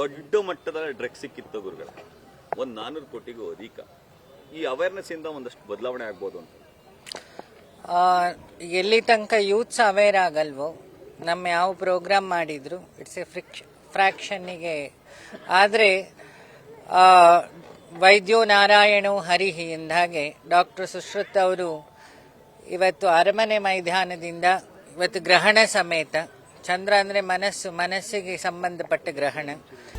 ದೊಡ್ಡ ಮಟ್ಟದ ಡ್ರಗ್ ಸಿಕ್ಕಿತ್ತು ಗುರುಗಳ. ಒಂದು ನಾನ್ನೂರು ಕೋಟಿಗೂ ಅಧಿಕ. ಈ ಅವೇರ್ನೆಸ್ ಇಂದ ಒಂದಷ್ಟು ಬದಲಾವಣೆ ಆಗ್ಬೋದು ಅಂತ. ಎಲ್ಲಿ ತನಕ ಯೂತ್ಸ್ ಅವೇರ್ ಆಗಲ್ವೋ, ನಮ್ಮ ಯಾವ ಪ್ರೋಗ್ರಾಮ್ ಮಾಡಿದ್ರು ಇಟ್ಸ್ ಎ ಫ್ರಿಕ್ಷ ಫ್ರ್ಯಾಕ್ಷನ್ನಿಗೆ ಆದರೆ ವೈದ್ಯೋ ನಾರಾಯಣೋ ಹರಿಹಿ ಎಂದಾಗೆ ಡಾಕ್ಟರ್ ಸುಶ್ರುತ್ ಅವರು ಇವತ್ತು ಅರಮನೆ ಮೈದಾನದಿಂದ ಇವತ್ತು ಗ್ರಹಣ ಸಮೇತ ಚಂದ್ರ ಅಂದ್ರೆ ಮನಸ್ಸು, ಮನಸ್ಸಿಗೆ ಸಂಬಂಧಪಟ್ಟ ಗ್ರಹಣ.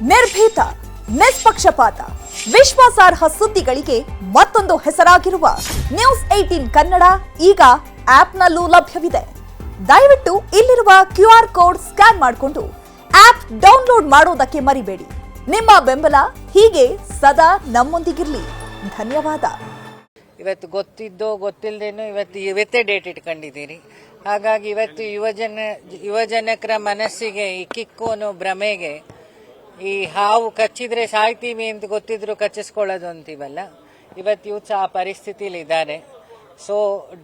ನಿರ್ಭೀತ, ನಿಷ್ಪಕ್ಷಪಾತ, ವಿಶ್ವಾಸಾರ್ಹ ಸುದ್ದಿಗಳಿಗೆ ಮತ್ತೊಂದು ಹೆಸರಾಗಿರುವ ನ್ಯೂಸ್ ಏಟೀನ್ ಕನ್ನಡ ಈಗ ಆಪ್ನಲ್ಲೂ ಲಭ್ಯವಿದೆ. ದಯವಿಟ್ಟು ಇಲ್ಲಿರುವ ಕ್ಯೂ ಆರ್ ಕೋಡ್ ಸ್ಕ್ಯಾನ್ ಮಾಡಿಕೊಂಡು ಆಪ್ ಡೌನ್ಲೋಡ್ ಮಾಡೋದಕ್ಕೆ ಮರಿಬೇಡಿ. ನಿಮ್ಮ ಬೆಂಬಲ ಹೀಗೆ ಸದಾ ನಮ್ಮೊಂದಿಗಿರಲಿ. ಧನ್ಯವಾದ. ಇವತ್ತು ಗೊತ್ತಿದ್ದೋ ಗೊತ್ತಿಲ್ಲದೇನೋ ಇವತ್ತು ಇವತ್ತೇ ಡೇಟ್ ಇಟ್ಕೊಂಡಿದ್ದೀರಿ. ಹಾಗಾಗಿ ಇವತ್ತು ಯುವಜನ, ಯುವಜನಕರ ಮನಸ್ಸಿಗೆ, ಈ ಕಿಕ್ಕು ಅನ್ನೋ ಭ್ರಮೆಗೆ ಈ ಹಾವು ಕಚ್ಚಿದ್ರೆ ಸಾಯ್ತೀವಿ ಅಂತ ಗೊತ್ತಿದ್ರು ಕಚ್ಚಿಸ್ಕೊಳ್ಳೋದು ಅಂತೀವಲ್ಲ? ಇವತ್ತು ಯೂತ್ಸ್ ಆ ಪರಿಸ್ಥಿತಿಲಿ ಇದ್ದಾರೆ ಸೊ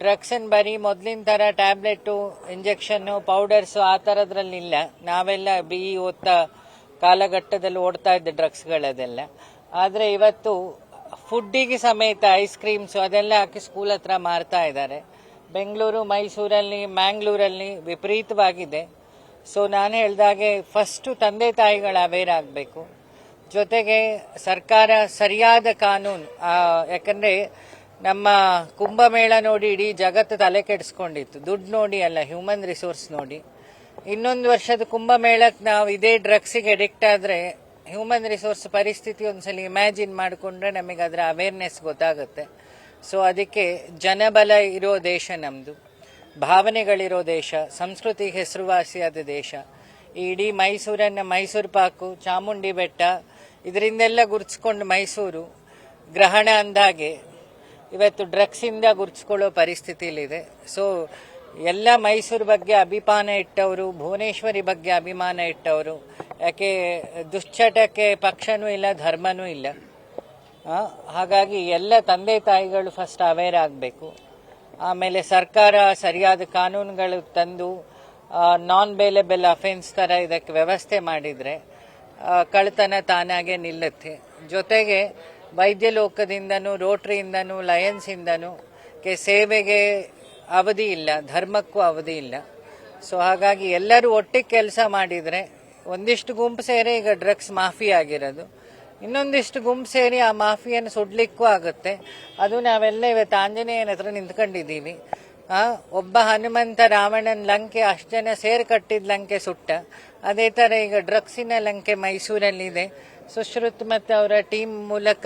ಡ್ರಗ್ಸ್ ಅನ್ನು ಬರೀ ಮೊದಲಿನ ಥರ ಟ್ಯಾಬ್ಲೆಟು, ಇಂಜೆಕ್ಷನ್ನು, ಪೌಡರ್ಸು ಆ ಥರದ್ರಲ್ಲಿಲ್ಲ. ನಾವೆಲ್ಲ ಬಿ ಓದ್ತಾ ಕಾಲಘಟ್ಟದಲ್ಲಿ ಓಡ್ತಾ ಇದ್ದ ಡ್ರಗ್ಸ್ಗಳದೆಲ್ಲ ಆದರೆ ಇವತ್ತು ಫುಡ್ಡಿಗೆ ಸಮೇತ ಐಸ್ ಕ್ರೀಮ್ಸ್ ಅದೆಲ್ಲ ಹಾಕಿ ಸ್ಕೂಲ್ ಹತ್ರ ಮಾರ್ತಾ ಇದ್ದಾರೆ. ಬೆಂಗಳೂರು, ಮೈಸೂರಲ್ಲಿ, ಮ್ಯಾಂಗ್ಳೂರಲ್ಲಿ ವಿಪರೀತವಾಗಿದೆ. ಸೊ ನಾನು ಹೇಳ್ದಾಗೆ ಫಸ್ಟು ತಂದೆ ತಾಯಿಗಳು ಅವೇರ್ ಆಗಬೇಕು. ಜೊತೆಗೆ ಸರ್ಕಾರ ಸರಿಯಾದ ಕಾನೂನು ಯಾಕಂದರೆ ನಮ್ಮ ಕುಂಭಮೇಳ ನೋಡಿ ಇಡೀ ಜಗತ್ತು ತಲೆ ಕೆಡಿಸ್ಕೊಂಡಿತ್ತು. ದುಡ್ಡು ನೋಡಿ ಅಲ್ಲ ಹ್ಯೂಮನ್ ರಿಸೋರ್ಸ್ ನೋಡಿ. ಇನ್ನೊಂದು ವರ್ಷದ ಕುಂಭಮೇಳಕ್ಕೆ ನಾವು ಇದೇ ಡ್ರಗ್ಸಿಗೆ ಅಡಿಕ್ಟ್ ಆದರೆ ಹ್ಯೂಮನ್ ರಿಸೋರ್ಸ್ ಪರಿಸ್ಥಿತಿ ಒಂದ್ಸಲ ಇಮ್ಯಾಜಿನ್ ಮಾಡಿಕೊಂಡ್ರೆ ನಮಗೆ ಅದರ ಅವೇರ್ನೆಸ್ ಗೊತ್ತಾಗುತ್ತೆ. ಸೊ ಅದಕ್ಕೆ ಜನಬಲ ಇರೋ ದೇಶ ನಮ್ಮದು ಭಾವನೆಗಳಿರೋ ದೇಶ, ಸಂಸ್ಕೃತಿ ಹೆಸರುವಾಸಿಯಾದ ದೇಶ. ಈ ಇಡೀ ಮೈಸೂರನ್ನು ಮೈಸೂರು ಪಾಕು, ಚಾಮುಂಡಿ ಬೆಟ್ಟ, ಇದರಿಂದೆಲ್ಲ ಗುರುತಿಸ್ಕೊಂಡು ಮೈಸೂರು ಗ್ರಹಣ ಅಂದಾಗೆ ಇವತ್ತು ಡ್ರಗ್ಸಿಂದ ಗುರುತಿಸ್ಕೊಳ್ಳೋ ಪರಿಸ್ಥಿತಿಯಲ್ಲಿದೆ ಸೊ ಎಲ್ಲ ಮೈಸೂರು ಬಗ್ಗೆ ಅಭಿಮಾನ ಇಟ್ಟವರು, ಭುವನೇಶ್ವರಿ ಬಗ್ಗೆ ಅಭಿಮಾನ ಇಟ್ಟವರು ಯಾಕೆ ದುಶ್ಚಟಕ್ಕೆ ಪಕ್ಷನೂ ಇಲ್ಲ, ಧರ್ಮನೂ ಇಲ್ಲ. ಹಾಗಾಗಿ ಎಲ್ಲ ತಂದೆ ತಾಯಿಗಳು ಫಸ್ಟ್ ಅವೇರ್ ಆಗಬೇಕು. ಆಮೇಲೆ ಸರ್ಕಾರ ಸರಿಯಾದ ಕಾನೂನುಗಳು ತಂದು ನಾನ್ ಬೇಲೆಬಲ್ ಅಫೆನ್ಸ್ ಥರ ಇದಕ್ಕೆ ವ್ಯವಸ್ಥೆ ಮಾಡಿದರೆ ಕಳ್ತನ ತಾನಾಗೆ ನಿಲ್ಲುತ್ತೆ. ಜೊತೆಗೆ ವೈದ್ಯ ಲೋಕದಿಂದನೂ, ರೋಟ್ರಿಯಿಂದನೂ, ಲಯನ್ಸಿಂದನೂ ಕೆ ಸೇವೆಗೆ ಅವಧಿ ಇಲ್ಲ, ಧರ್ಮಕ್ಕೂ ಅವಧಿ ಇಲ್ಲ. ಸೊ ಹಾಗಾಗಿ ಎಲ್ಲರೂ ಒಟ್ಟಿಗೆ ಕೆಲಸ ಮಾಡಿದರೆ ಒಂದಿಷ್ಟು ಗುಂಪು ಸೇರಿ ಈಗ ಡ್ರಗ್ಸ್ ಮಾಫಿ ಆಗಿರೋದು. ಇನ್ನೊಂದಿಷ್ಟು ಗುಂಪು ಸೇರಿ ಆ ಮಾಫಿಯನ್ನು ಸುಡ್ಲಿಕ್ಕೂ ಆಗುತ್ತೆ. ಅದು ನಾವೆಲ್ಲ ಇವತ್ತು ಆಂಜನೇಯನ ಹತ್ರ ನಿಂತ್ಕೊಂಡಿದ್ದೀವಿ. ಒಬ್ಬ ಹನುಮಂತ ರಾವಣನ ಲಂಕೆ ಅಷ್ಟು ಜನ ಸೇರಿ ಕಟ್ಟಿದ ಲಂಕೆ ಸುಟ್ಟ. ಅದೇ ತರ ಈಗ ಡ್ರಗ್ಸಿನ ಲಂಕೆ ಮೈಸೂರಲ್ಲಿದೆ. ಸುಶ್ರುತ್ ಮತ್ತು ಅವರ ಟೀಮ್ ಮೂಲಕ